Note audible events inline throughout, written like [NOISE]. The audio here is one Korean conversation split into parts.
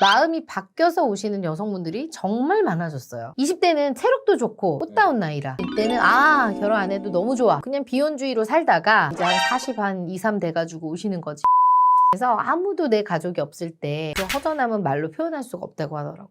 마음이 바뀌어서 오시는 여성분들이 정말 많아졌어요. 20대는 체력도 좋고 꽃다운 나이라 이때는 아 결혼 안 해도 너무 좋아. 그냥 비혼주의로 살다가 이제 한 40, 한 2, 3 돼가지고 오시는 거지. 그래서 아무도 내 가족이 없을 때 그 허전함은 말로 표현할 수가 없다고 하더라고.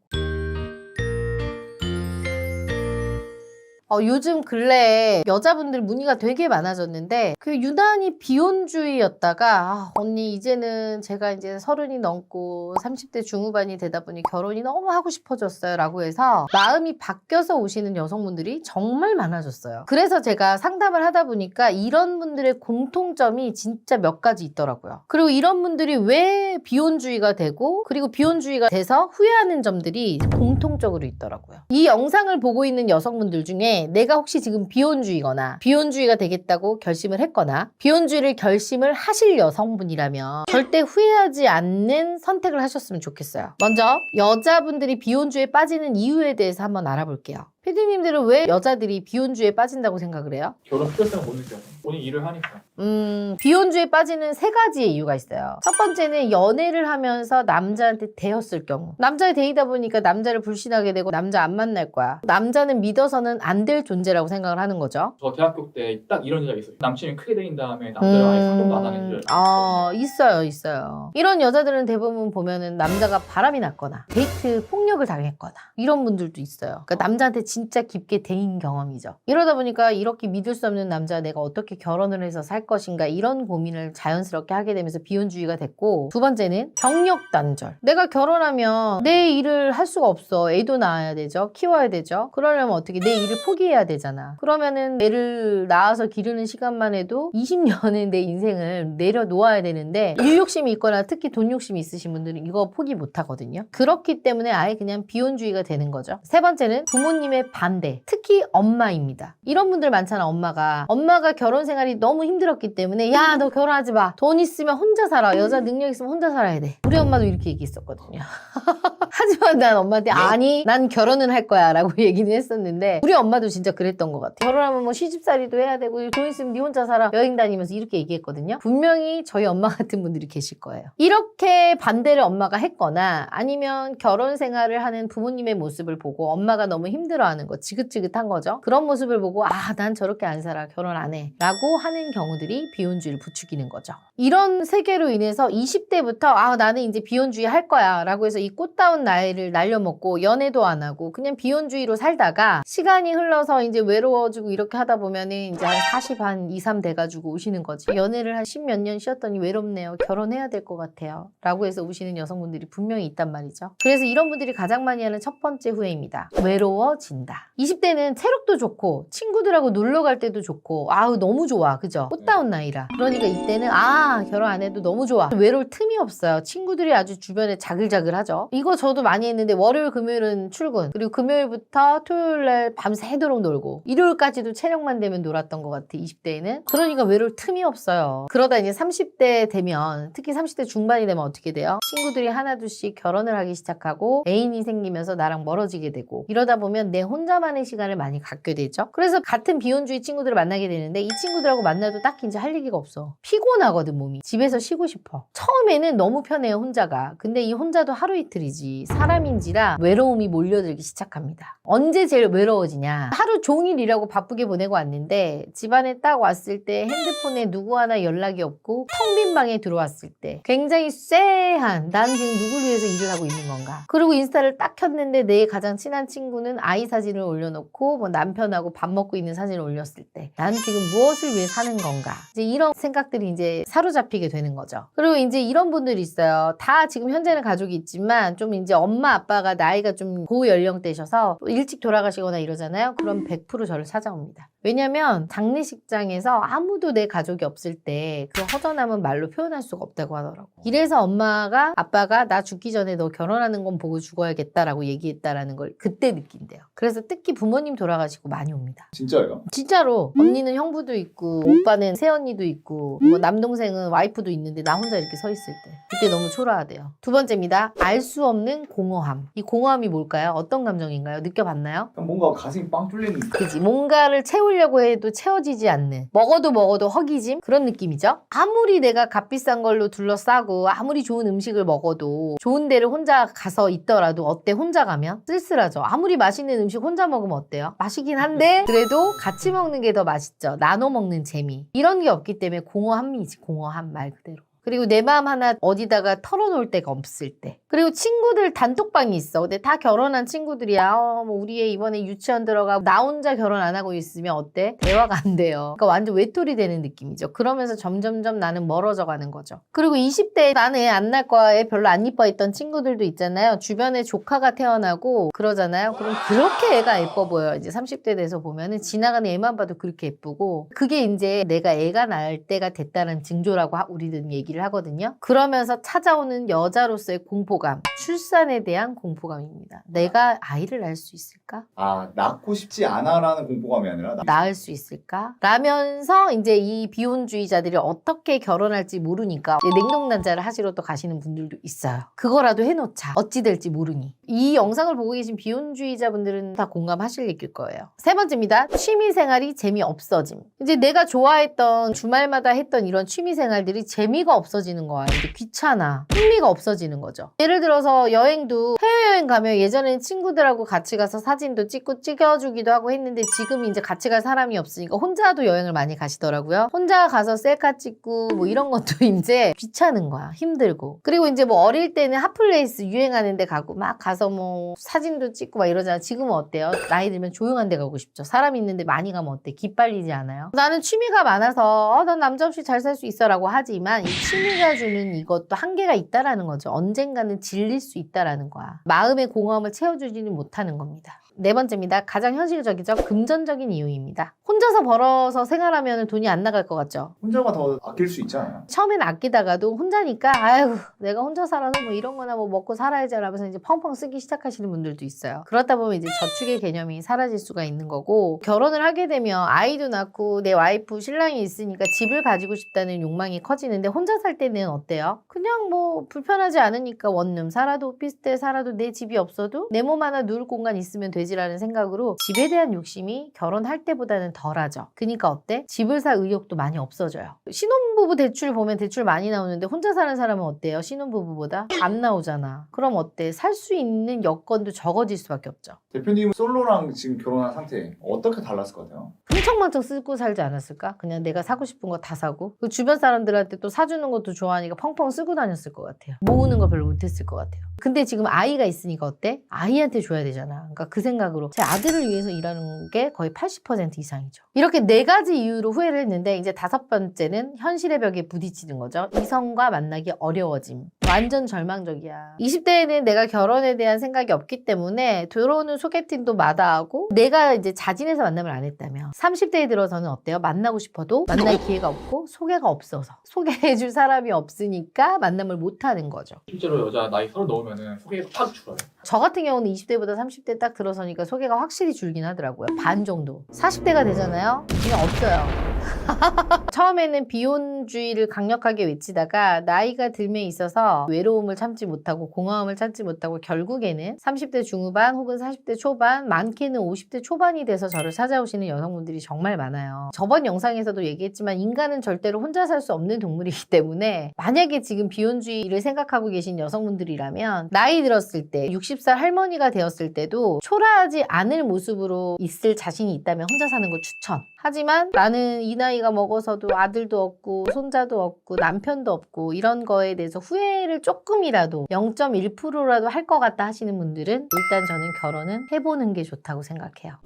어, 요즘 근래에 여자분들 문의가 되게 많아졌는데 그 유난히 비혼주의였다가 아, 언니 이제는 제가 이제 서른이 넘고 30대 중후반이 되다 보니 결혼이 너무 하고 싶어졌어요 라고 해서 마음이 바뀌어서 오시는 여성분들이 정말 많아졌어요. 그래서 제가 상담을 하다 보니까 이런 분들의 공통점이 진짜 몇 가지 있더라고요. 그리고 이런 분들이 왜 비혼주의가 되고 그리고 비혼주의가 돼서 후회하는 점들이 공통적으로 있더라고요. 이 영상을 보고 있는 여성분들 중에 내가 혹시 지금 비혼주의거나 비혼주의가 되겠다고 결심을 했거나 비혼주의를 결심을 하실 여성분이라면 절대 후회하지 않는 선택을 하셨으면 좋겠어요. 먼저 여자분들이 비혼주의에 빠지는 이유에 대해서 한번 알아볼게요. 피디님들은 왜 여자들이 비혼주의에 빠진다고 생각을 해요? 결혼 필요성을 못 느껴서 본인 일을 하니까 음, 비혼주의에 빠지는 세 가지의 이유가 있어요. 첫 번째는 연애를 하면서 남자한테 대였을 경우. 남자에 대이다 보니까 남자를 불신하게 되고 남자 안 만날 거야. 남자는 믿어서는 안 될 존재라고 생각을 하는 거죠. 저 대학교 때 딱 이런 여자가 있어요 남친이 크게 되인 다음에 남자랑 아예 상담도 안 하는 줄 아, 있어요, 있어요. 이런 여자들은 대부분 보면은 남자가 바람이 났거나 데이트 폭력을 당했거나 이런 분들도 있어요. 그러니까 남자한테 진짜 깊게 대인 경험이죠. 이러다 보니까 이렇게 믿을 수 없는 남자 내가 어떻게 결혼을 해서 살 것인가 이런 고민을 자연스럽게 하게 되면서 비혼주의가 됐고 두 번째는 경력 단절. 내가 결혼하면 내 일을 할 수가 없어. 애도 낳아야 되죠. 키워야 되죠. 그러려면 어떻게 내 일을 포기해야 되잖아. 그러면은 애를 낳아서 기르는 시간만 해도 20년의 내 인생을 내려놓아야 되는데 일 욕심이 있거나 특히 돈 욕심이 있으신 분들은 이거 포기 못 하거든요. 그렇기 때문에 아예 그냥 비혼주의가 되는 거죠. 세 번째는 부모님의 반대. 특히 엄마입니다. 이런 분들 많잖아, 엄마가. 엄마가 결혼 생활이 너무 힘들었기 때문에 야, 너 결혼하지 마. 돈 있으면 혼자 살아. 여자 능력 있으면 혼자 살아야 돼. 우리 엄마도 이렇게 얘기했었거든요. [LAUGHS] 하지만 난 엄마한테 아니 난 결혼은 할 거야 라고 [LAUGHS] 얘기는 했었는데 우리 엄마도 진짜 그랬던 것 같아 결혼하면 뭐 시집살이도 해야 되고 돈 있으면 네 혼자 살아 여행 다니면서 이렇게 얘기했거든요 분명히 저희 엄마 [LAUGHS] 같은 분들이 계실 거예요 이렇게 반대를 엄마가 했거나 아니면 결혼 생활을 하는 부모님의 모습을 보고 엄마가 너무 힘들어 하는 거 지긋지긋한 거죠? 그런 모습을 보고 아 난 저렇게 안 살아. 결혼 안 해. 라고 하는 경우들이 비혼주의를 부추기는 거죠 이런 세계로 인해서 20대부터 아 나는 이제 비혼주의 할 거야 라고 해서 이 꽃다운 나이를 날려먹고 연애도 안 하고 그냥 비혼주의로 살다가 시간이 흘러서 이제 외로워지고 이렇게 하다 보면은 이제 한 40, 한 2, 3 돼가지고 오시는 거지. 연애를 한 10 몇 년 쉬었더니 외롭네요. 결혼해야 될 것 같아요. 라고 해서 오시는 여성분들이 분명히 있단 말이죠. 그래서 이런 분들이 가장 많이 하는 첫 번째 후회입니다. 외로워진다. 20대는 체력도 좋고 친구들하고 놀러 갈 때도 좋고 아우 너무 좋아. 그죠? 꽃다운 나이라. 그러니까 이때는 아 결혼 안 해도 너무 좋아. 외로울 틈이 없어요. 친구들이 아주 주변에 자글자글하죠. 이거 저도 많이 했는데 월요일 금요일은 출근. 그리고 금요일부터 토요일 날 밤새도록 놀고. 일요일까지도 체력만 되면 놀았던 것 같아 20대에는. 그러니까 외로울 틈이 없어요. 그러다 이제 30대 되면 특히 30대 중반이 되면 어떻게 돼요? 친구들이 하나둘씩 결혼을 하기 시작하고 애인이 생기면서 나랑 멀어지게 되고. 이러다 보면 내 혼자만의 시간을 많이 갖게 되죠. 그래서 같은 비혼주의 친구들을 만나게 되는데 이 친구들하고 만나도 딱히 이제 할 얘기가 없어. 피곤하거든 몸이 집에서 쉬고 싶어. 처음에는 너무 편해요 혼자가. 근데 이 혼자도 하루 이틀이지. 사람인지라 외로움이 몰려들기 시작합니다. 언제 제일 외로워지냐? 하루 종일 일하고 바쁘게 보내고 왔는데 집안에 딱 왔을 때 핸드폰에 누구 하나 연락이 없고 텅 빈 방에 들어왔을 때 굉장히 쎄한 난 지금 누굴 위해서 일을 하고 있는 건가? 그리고 인스타를 딱 켰는데 내 가장 친한 친구는 아이 사진을 올려놓고 뭐 남편하고 밥 먹고 있는 사진을 올렸을 때 난 지금 무엇을 위해 사는 건가? 이제 이런 생각들이 이제 사로 잡히게 되는 거죠. 그리고 이제 이런 분들이 있어요. 다 지금 현재는 가족이 있지만 좀 이제 엄마 아빠가 나이가 좀 고연령대셔서 일찍 돌아가시거나 이러잖아요. 그럼 100% 저를 찾아옵니다 왜냐면 장례식장에서 아무도 내 가족이 없을 때 그 허전함은 말로 표현할 수가 없다고 하더라고. 이래서 엄마가 아빠가 나 죽기 전에 너 결혼하는 건 보고 죽어야겠다라고 얘기했다라는 걸 그때 느낀대요. 그래서 특히 부모님 돌아가시고 많이 옵니다. 진짜예요? 진짜로 언니는 형부도 있고 오빠는 새언니도 있고 뭐 남동생은 와이프도 있는데 나 혼자 이렇게 서 있을 때 그때 너무 초라하대요. 두 번째입니다. 알 수 없는 공허함. 이 공허함이 뭘까요? 어떤 감정인가요? 느껴봤나요? 뭔가 가슴이 빵 뚫리는 그지 뭔가를 채울 채우려고 해도 채워지지 않는 먹어도 먹어도 허기짐 그런 느낌이죠. 아무리 내가 값비싼 걸로 둘러싸고 아무리 좋은 음식을 먹어도 좋은 데를 혼자 가서 있더라도 어때 혼자 가면 쓸쓸하죠. 아무리 맛있는 음식 혼자 먹으면 어때요? 맛있긴 한데 그래도 같이 먹는 게 더 맛있죠. 나눠 먹는 재미 이런 게 없기 때문에 공허함이지 공허함 말 그대로. 그리고 내 마음 하나 어디다가 털어놓을 데가 없을 때. 그리고 친구들 단톡방이 있어. 근데 다 결혼한 친구들이야. 어, 뭐 우리 애 이번에 유치원 들어가고 나 혼자 결혼 안 하고 있으면 어때? 대화가 안 돼요. 그러니까 완전 외톨이 되는 느낌이죠. 그러면서 점점점 나는 멀어져 가는 거죠. 그리고 20대에 나는 애안 낳을 거야. 애 별로 안 이뻐 했던 친구들도 있잖아요. 주변에 조카가 태어나고 그러잖아요. 그럼 그렇게 애가 예뻐 보여요. 이제 30대 돼서 보면은 지나가는 애만 봐도 그렇게 예쁘고 그게 이제 내가 애가 낳을 때가 됐다는 징조라고 하- 우리는 얘기 를 하거든요. 그러면서 찾아오는 여자로서의 공포감, 출산에 대한 공포감입니다. 내가 아이를 낳을 수 있을까? 아 낳고 싶지 않아라는 공포감이 아니라 나- 낳을 수 있을까? 라면서 이제 이 비혼주의자들이 어떻게 결혼할지 모르니까 이제 냉동난자를 하시러 또 가시는 분들도 있어요. 그거라도 해놓자. 어찌 될지 모르니. 이 영상을 보고 계신 비혼주의자분들은 다 공감하실 얘기일 거예요. 세 번째입니다. 취미생활이 재미없어짐. 이제 내가 좋아했던 주말마다 했던 이런 취미생활들이 재미가 없어지는 거야. 이제 귀찮아. 흥미가 없어지는 거죠. 예를 들어서 여행도 해외여행 가면 예전에는 친구들하고 같이 가서 사진도 찍고 찍어주기도 하고 했는데 지금 이제 같이 갈 사람이 없으니까 혼자도 여행을 많이 가시더라고요. 혼자 가서 셀카 찍고 뭐 이런 것도 [LAUGHS] 이제 귀찮은 거야. 힘들고. 그리고 이제 뭐 어릴 때는 핫플레이스 유행하는 데 가고 막 가서 뭐 사진도 찍고 막 이러잖아. 지금은 어때요? 나이 들면 조용한 데 가고 싶죠. 사람 있는데 많이 가면 어때? 기빨리지 않아요? 나는 취미가 많아서 어, 난 남자 없이 잘 살 수 있어라고 하지만 이 취미가 주는 이것도 한계가 있다라는 거죠. 언젠가는 질릴 수 있다라는 거야. 마음의 공허함을 채워주지는 못하는 겁니다. 네 번째입니다. 가장 현실적이죠. 금전적인 이유입니다. 혼자서 벌어서 생활하면 돈이 안 나갈 것 같죠. 혼자가 더 아낄 수 있잖아요. 처음엔 아끼다가도 혼자니까 아유 내가 혼자 살아서 뭐 이런 거나 뭐 먹고 살아야지 하면서 이제 펑펑 쓰기 시작하시는 분들도 있어요. 그렇다 보면 이제 저축의 개념이 사라질 수가 있는 거고 결혼을 하게 되면 아이도 낳고 내 와이프 신랑이 있으니까 집을 가지고 싶다는 욕망이 커지는데 혼자 살 때는 어때요? 그냥 뭐 불편하지 않으니까 원룸 살아도 오피스텔 살아도 내 집이 없어도 내 몸 하나 누울 공간 있으면 되지 라는 생각으로 집에 대한 욕심이 결혼할 때보다는 덜하죠. 그러니까 어때? 집을 살 의욕도 많이 없어져요. 신혼부부 대출 보면 대출 많이 나오는데 혼자 사는 사람은 어때요? 신혼부부보다 안 나오잖아. 그럼 어때? 살 수 있는 여건도 적어질 수밖에 없죠. 대표님 솔로랑 지금 결혼한 상태 어떻게 달랐을 것 같아요? 흥청망청 쓰고 살지 않았을까? 그냥 내가 사고 싶은 거 다 사고 그 주변 사람들한테 또 사주는 것도 좋아하니까 펑펑 쓰고 다녔을 것 같아요. 모으는 거 별로 못했을 것 같아요. 근데 지금 아이가 있으니까 어때? 아이한테 줘야 되잖아. 그러니까 그 생각 으로 제 아들을 위해서 일하는 게 거의 80% 이상이죠. 이렇게 네 가지 이유로 후회를 했는데 이제 다섯 번째는 현실의 벽에 부딪히는 거죠. 이성과 만나기 어려워짐. 완전 절망적이야. 20대에는 내가 결혼에 대한 생각이 없기 때문에 들어오는 소개팅도 마다하고 내가 이제 자진해서 만남을 안 했다면 30대에 들어서는 어때요? 만나고 싶어도 만날 기회가 없고 소개가 없어서 소개해줄 사람이 없으니까 만남을 못 하는 거죠. 실제로 여자 나이 서른 넘으면은 소개가 팍 줄어요. 저 같은 경우는 20대보다 30대 딱 들어서 니까 소개가 확실히 줄긴 하더라고요. 반 정도. 40대가 되잖아요. 그냥 없어요. [LAUGHS] 처음에는 비혼주의를 강력하게 외치다가 나이가 들면 있어서 외로움을 참지 못하고 공허함을 참지 못하고 결국에는 30대 중후반 혹은 40대 초반 많게는 50대 초반이 돼서 저를 찾아오시는 여성분들이 정말 많아요. 저번 영상에서도 얘기했지만 인간은 절대로 혼자 살 수 없는 동물이기 때문에 만약에 지금 비혼주의를 생각하고 계신 여성분들이라면 나이 들었을 때 60살 할머니가 되었을 때도 초라하지 않을 모습으로 있을 자신이 있다면 혼자 사는 걸 추천. 하지만 나는 이 나이가 먹어서도 아들도 없고 손자도 없고 남편도 없고 이런 거에 대해서 후회를 조금이라도 0.1%라도 할 것 같다 하시는 분들은 일단 저는 결혼은 해보는 게 좋다고 생각해요.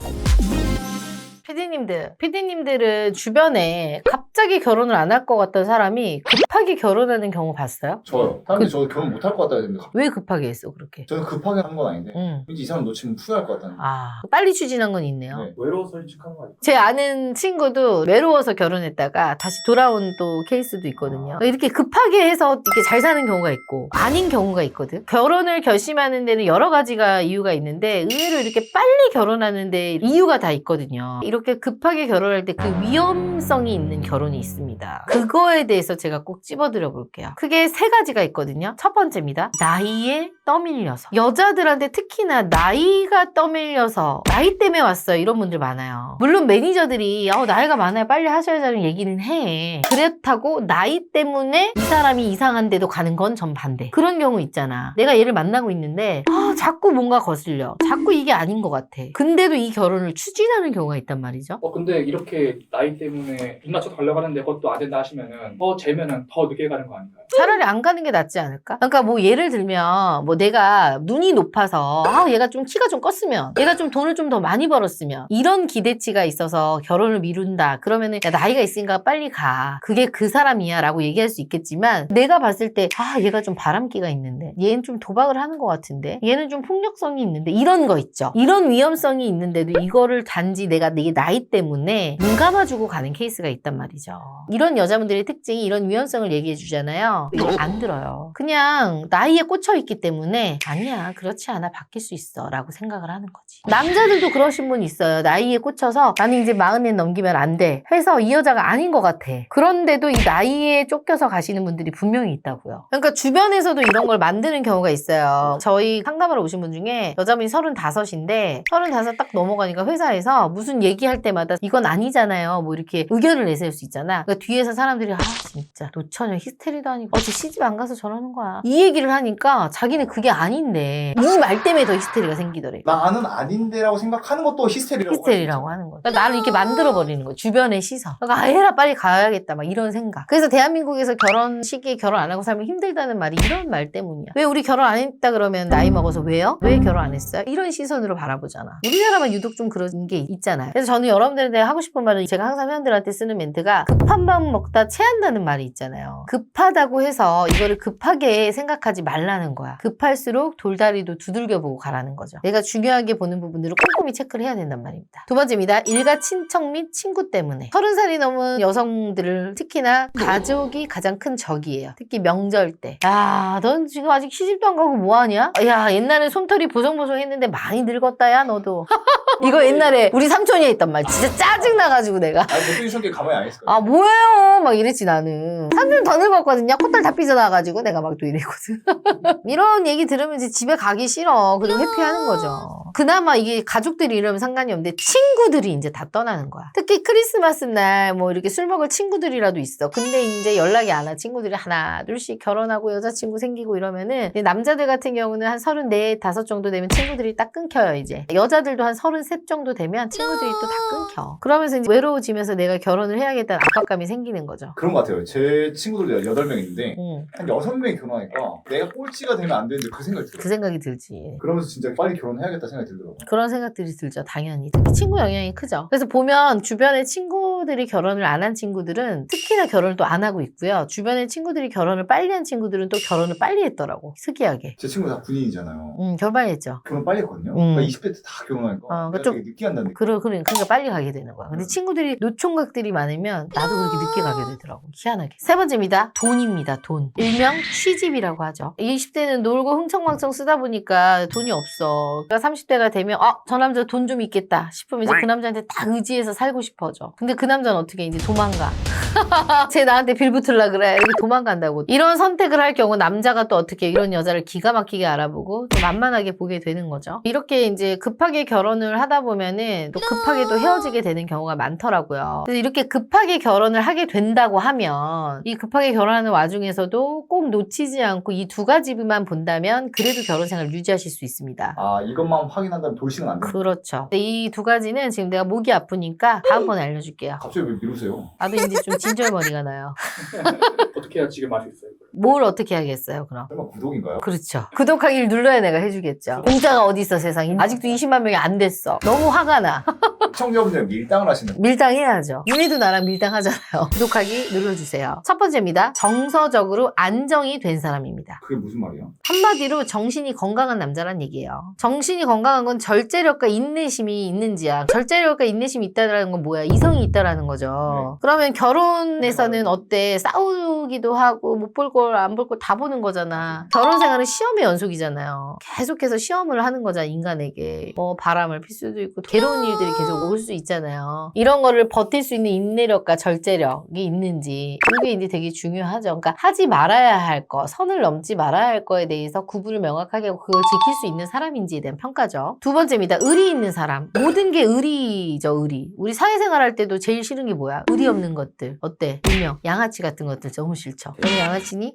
피디님들, 피디님들은 주변에 갑자기 결혼을 안 할 것 같던 사람이 급하게 결혼하는 경우 봤어요? 저요. 사람들이 저 결혼 못 할 것 같다 했는데 왜 급하게 했어, 그렇게? 저는 급하게 한 건 아닌데 응. 왠지 이 사람 놓치면 후회할 것 같다는 아, 빨리 추진한 건 있네요. 네. 외로워서 일찍한 거 아니에요? 제 아는 친구도 외로워서 결혼했다가 다시 돌아온 또 케이스도 있거든요. 이렇게 급하게 해서 이렇게 잘 사는 경우가 있고 아닌 경우가 있거든. 결혼을 결심하는 데는 여러 가지가 이유가 있는데 의외로 이렇게 빨리 결혼하는 데 이유가 다 있거든요. 이렇게 급하게 결혼할 때 그 위험성이 있는 결혼 결혼이 있습니다. 그거에 대해서 제가 꼭 찝어드려 볼게요. 크게 세 가지가 있거든요. 첫 번째입니다. 나이에 떠밀려서. 여자들한테 특히나 나이가 떠밀려서 나이 때문에 왔어요. 이런 분들 많아요. 물론 매니저들이 어, 나이가 많아요. 빨리 하셔야자는 얘기는 해. 그렇다고 나이 때문에 이 사람이 이상한 데도 가는 건 전 반대. 그런 경우 있잖아. 내가 얘를 만나고 있는데 아, 자꾸 뭔가 거슬려. 자꾸 이게 아닌 것 같아. 근데도 이 결혼을 추진하는 경우가 있단 말이 죠. 어 근데 이렇게 나이 때문에 눈 맞춰 달려가는데 그것도 안 된다 하시면은 더 재면은 더 늦게 가는 거 아닌가요? 차라리 안 가는 게 낫지 않을까? 그러니까 뭐 예를 들면 뭐 내가 눈이 높아서 아 얘가 좀 키가 좀 컸으면 얘가 좀 돈을 좀 더 많이 벌었으면 이런 기대치가 있어서 결혼을 미룬다 그러면은 야 나이가 있으니까 빨리 가 그게 그 사람이야 라고 얘기할 수 있겠지만 내가 봤을 때 아 얘가 좀 바람기가 있는데 얘는 좀 도박을 하는 것 같은데 얘는 좀 폭력성이 있는데 이런 거 있죠 이런 위험성이 있는데도 이거를 단지 내가 내 나이 때문에 눈 감아주고 가는 케이스가 있단 말이죠. 이런 여자분들의 특징이 이런 위험성을 얘기해 주잖아요. 안 들어요. 그냥 나이에 꽂혀 있기 때문에 아니야 그렇지 않아 바뀔 수 있어 라고 생각을 하는 거지. 남자들도 그러신 분 있어요. 나이에 꽂혀서 나는 이제 마흔에 넘기면 안 돼 해서 이 여자가 아닌 것 같아. 그런데도 이 나이에 쫓겨서 가시는 분들이 분명히 있다고요. 그러니까 주변에서도 이런 걸 만드는 경우가 있어요. 저희 상담하러 오신 분 중에 여자분이 35인데 35 딱 넘어가니까 회사에서 무슨 얘기 할 때마다 이건 아니잖아요 뭐 이렇게 의견을 내세울 수 있잖아 그러니까 뒤에서 사람들이 아 진짜 노처녀 히스테리도 아니고 어제 시집 안 가서 저러는 거야 이 얘기를 하니까 자기는 그게 아닌데 이 말 때문에 더 히스테리가 생기더래 나는 아닌데라고 생각하는 것도 히스테리라고. 히스테리라고 하는 거야. 그러니까 나를 이렇게 만들어 버리는 거야. 주변의 시선. 그러니까 아, 해라, 빨리 가야겠다. 막 이런 생각. 그래서 대한민국에서 결혼 시기에 결혼 안 하고 살면 힘들다는 말이 이런 말 때문이야. 왜 우리 결혼 안 했다 그러면 나이 먹어서 왜요? 왜 결혼 안 했어요? 이런 시선으로 바라보잖아. 우리나라만 유독 좀 그런 게 있잖아요. 그래서 저는 여러분들한테 하고 싶은 말은 제가 항상 회원들한테 쓰는 멘트가 급한 밥 먹다 체한다는 말이 있잖아요. 급하다고 해서 이거를 급하게 생각하지 말라는 거야. 급할수록 돌다리도 두들겨 보고 가라는 거죠. 내가 중요하게 보는 부분들을 꼼꼼히 체크를 해야 된단 말입니다. 두 번째입니다. 일가 친척 및 친구 때문에. 서른 살이 넘은 여성들을 특히나 가족이 가장 큰 적이에요. 특히 명절 때. 야, 넌 지금 아직 시집도 안 가고 뭐 하냐? 야, 옛날에 솜털이 보송보송 했는데 많이 늙었다, 야, 너도. [LAUGHS] 이거 옛날에 우리 삼촌이 했단 말. 진짜 짜증나가지고 내가. 아니 대표님 성격 가만히 안 있을 거예요. 아 뭐예요 막 이랬지 나는 삼촌 더 늙었거든요 콧살 다 삐져나가지고 내가 막 또 이랬거든 [LAUGHS] 이런 얘기 들으면 이제 집에 가기 싫어 그리고 회피하는 거죠 그나마 이게 가족들이 이러면 상관이 없는데 친구들이 이제 다 떠나는 거야. 특히 크리스마스 날 뭐 이렇게 술 먹을 친구들이라도 있어. 근데 이제 연락이 안 와. 친구들이 하나 둘씩 결혼하고 여자친구 생기고 이러면은 남자들 같은 경우는 한 서른네 다섯 정도 되면 친구들이 딱 끊겨요 이제. 여자들도 한 서른셋 정도 되면 친구들이 또 다 끊겨. 그러면서 이제 외로워지면서 내가 결혼을 해야겠다는 압박감이 생기는 거죠. 그런 것 같아요. 제 친구들 여덟 명 있는데 응, 한 여섯 명이 결혼하니까 내가 꼴찌가 되면 안 되는데 그 생각이 그 들어요. 생각이 들지. 그러면서 진짜 빨리 결혼해야겠다 생각이 들더라고요. 그런 생각들이 들죠 당연히 특히 친구 영향이 크죠 그래서 보면 주변에 친구들이 결혼을 안 한 친구들은 특히나 결혼을 또 안 하고 있고요 주변에 친구들이 결혼을 빨리 한 친구들은 또 결혼을 빨리 했더라고 특이하게 제 친구 다 군인이잖아요. 응 결혼 빨리 했죠 결혼 빨리 했거든요. 음. 그러니까 20대 때 다 결혼하니까 어, 내가 좀- 되게 늦게 한다는 느낌. 그러, 그러, 그러니까 빨리 가게 되는 거야. 근데 친구들이 노총각들이 많으면 나도 그렇게 늦게 가게 되더라고. 희한하게. 세 번째입니다. 돈입니다. 돈. 일명 취집이라고 하죠. 20대는 놀고 흥청망청 쓰다 보니까 돈이 없어. 그러니까 30대 가 되면 어, 저 남자 돈 좀 있겠다 싶으면 이제 그 남자한테 딱 의지해서 살고 싶어져. 근데 그 남자는 어떻게 해? 이제 도망가. [LAUGHS] 쟤 나한테 빌붙을라 그래. 이렇게 도망간다고. 이런 선택을 할 경우 남자가 또 어떻게 이런 여자를 기가 막히게 알아보고 또 만만하게 보게 되는 거죠. 이렇게 이제 급하게 결혼을 하다 보면은 또 급하게 또 헤어지게 되는 경우가 많더라고요. 그래서 이렇게 급하게 결혼을 하게 된다고 하면 이 급하게 결혼하는 와중에서도 꼭 놓치지 않고 이 두 가지만 본다면 그래도 결혼 생활 유지하실 수 있습니다. 아 이것만 확인한다면 돌싱은 안 돼. 그렇죠. 근데 이 두 가지는 지금 내가 목이 아프니까 다음번에 알려줄게요. 갑자기 왜 미루세요? 나도 이제 좀 진절머리가 나요. [LAUGHS] 어떻게 해야 지금 할수 있어요? 뭘 어떻게 하겠어요, 그럼? 설마 구독인가요? 그렇죠. 구독하기를 눌러야 내가 해주겠죠. 공짜가 어디 있어, 세상에. 아직도 20만 명이 안 됐어. 너무 화가 나. [LAUGHS] 시청자분들 밀당을 하시는 밀당해야죠. 윤희도 나랑 밀당하잖아요. [LAUGHS] 구독하기 눌러주세요. 첫 번째입니다. 정서적으로 안정이 된 사람입니다. 그게 무슨 말이에요? 한마디로 정신이 건강한 남자란 얘기예요. 정신이 건강한 건 절제력과 인내심이 있는지야. 절제력과 인내심이 있다는 건 뭐야? 이성이 있다라는 거죠. 그러면 결혼에서는 어때? 싸우기도 하고 못 볼걸 안볼걸다 보는 거잖아. 결혼 생활은 시험의 연속이잖아요. 계속해서 시험을 하는 거잖아 인간에게. 뭐 바람을 필 수도 있고 괴로운 일들이 계속 올 수 있잖아요. 이런 거를 버틸 수 있는 인내력과 절제력이 있는지 이게 이제 되게 중요하죠. 그러니까 하지 말아야 할 거, 선을 넘지 말아야 할 거에 대해서 구분을 명확하게 하고 그걸 지킬 수 있는 사람인지에 대한 평가죠. 두 번째입니다. 의리 있는 사람. 모든 게 의리죠, 의리. 우리 사회생활 할 때도 제일 싫은 게 뭐야? 의리 없는 것들. 어때? 분명 양아치 같은 것들 너무 싫죠. 너는 양아치니?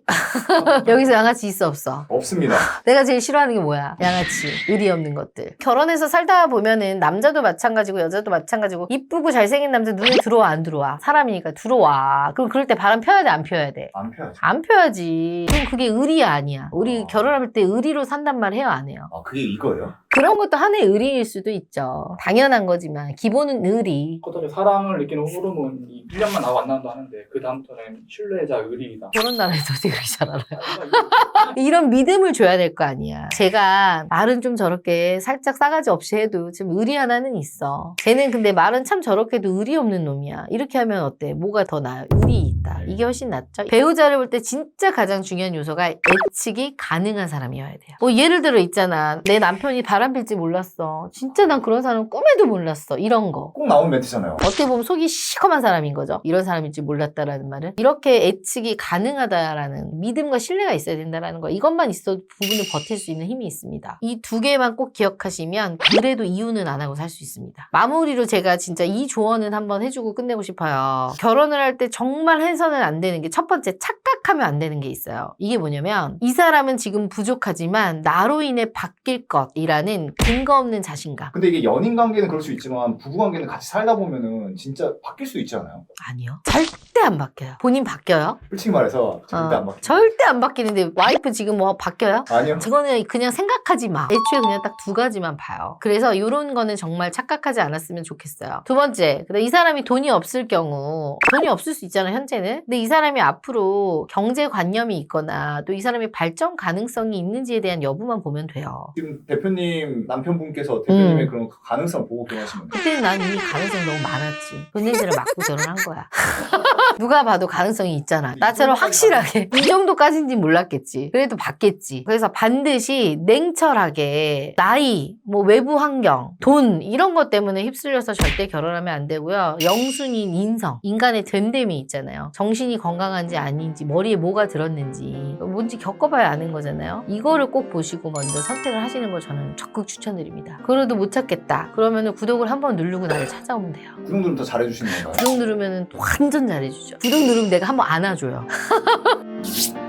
여기서 양아치 있어 없어? 없습니다. [LAUGHS] 내가 제일 싫어하는 게 뭐야? 양아치, 의리 없는 것들. 결혼해서 살다 보면은 남자도 마찬가지고 여자도 마찬가지고 이쁘고 잘생긴 남자 눈에 들어와 안 들어와? 사람이니까 들어와. 그럼 그럴 때 바람 펴야 돼 안 펴야 돼? 안 펴야죠. 안 펴야지. 그럼 그게 의리 아니야. 우리 어. 결혼할 때 의리로 산단 말 해요 안 해요? 아 그게 이거예요? 그런 것도 하나의 의리일 수도 있죠. 당연한 거지만 기본은 의리. 커터리 사랑을 느끼는 호르몬이 1년만 나고 안 나온다 하는데 그 다음부터는 신뢰자 의리이다. 그런 나라에서 어떻게 그렇게 잘 알아요? [LAUGHS] 이런 믿음을 줘야 될 거 아니야. 제가 말은 좀 저렇게 살짝 싸가지 없이 해도 지금 의리 하나는 있어. 쟤는 근데 말은 참 저렇게도 의리 없는 놈이야. 이렇게 하면 어때? 뭐가 더 나아? 의리 있다. 이게 훨씬 낫죠. 배우자를 볼 때 진짜 가장 중요한 요소가 예측이 가능한 사람이어야 돼요. 뭐 예를 들어 있잖아. 내 남편이 바람 필지 몰랐어. 진짜 난 그런 사람 꿈에도 몰랐어. 이런 거. 꼭 나오는 멘트잖아요. 어떻게 보면 속이 시커먼 사람인 거죠. 이런 사람일지 몰랐다라는 말은. 이렇게 예측이 가능하다라는 믿음과 신뢰가 있어야 된다라는 거. 이것만 있어도 부분을 버틸 수 있는 힘이 있습니다. 이 두 개만 꼭 기억하시면 그래도 이유는 안 하고 살 수 있습니다. 마무리로 제가 진짜 이 조언은 한번 해주고 끝내고 싶어요. 결혼을 할 때 정말 해서는 안 되는 게 첫 번째 착각하면 안 되는 게 있어요. 이게 뭐냐면 이 사람은 지금 부족하지만 나로 인해 바뀔 것이라는 근거 없는 자신감. 근데 이게 연인 관계는 그럴 수 있지만 부부 관계는 같이 살다 보면은 진짜 바뀔 수 있잖아요. 아니요. 절대 안 바뀌어요. 본인 바뀌어요? 솔직히 말해서 절대 어, 안 바뀌어요. 절대 안 바뀌는데 와이프 지금 뭐 바뀌어요? 아니요. 저거는 그냥 생각하지 마. 애초에 그냥 딱 두 가지만 봐요. 그래서 이런 거는 정말 착각하지 않았으면 좋겠어요. 두 번째, 근데 이 사람이 돈이 없을 경우 돈이 없을 수 있잖아요, 현재는. 근데 이 사람이 앞으로 경제관념이 있거나 또 이 사람이 발전 가능성이 있는지에 대한 여부만 보면 돼요. 지금 대표님 남편분께서 대표님의 음. 그런 가능성 보고 결혼하시면 돼요. 그때는 난 이미 가능성이 너무 많았지. 돈 냄새를 맡고 결혼한 거야. [LAUGHS] 누가 봐도 가능성이 있잖아. 나처럼 확실하게. 이 정도까지인지 몰랐겠지. 그래도 받겠지. 그래서 반드시 냉철하게 나이, 뭐 외부 환경, 돈 이런 것 때문에 휩쓸려서 절대 결혼하면 안 되고요. 영순인 인성, 인간의 됨됨이 있잖아요. 정신이 건강한지 아닌지, 머리에 뭐가 들었는지 뭔지 겪어봐야 아는 거잖아요. 이거를 꼭 보시고 먼저 선택을 하시는 걸 저는 적극 추천드립니다. 그래도 못 찾겠다. 그러면 구독을 한번 누르고 나를 찾아오면 돼요. 구독 누르면 더 잘해주시는 건가요? 구독 누르면 완전 잘해주죠. 구독 누르면 내가 한번 안아줘요. [LAUGHS] you.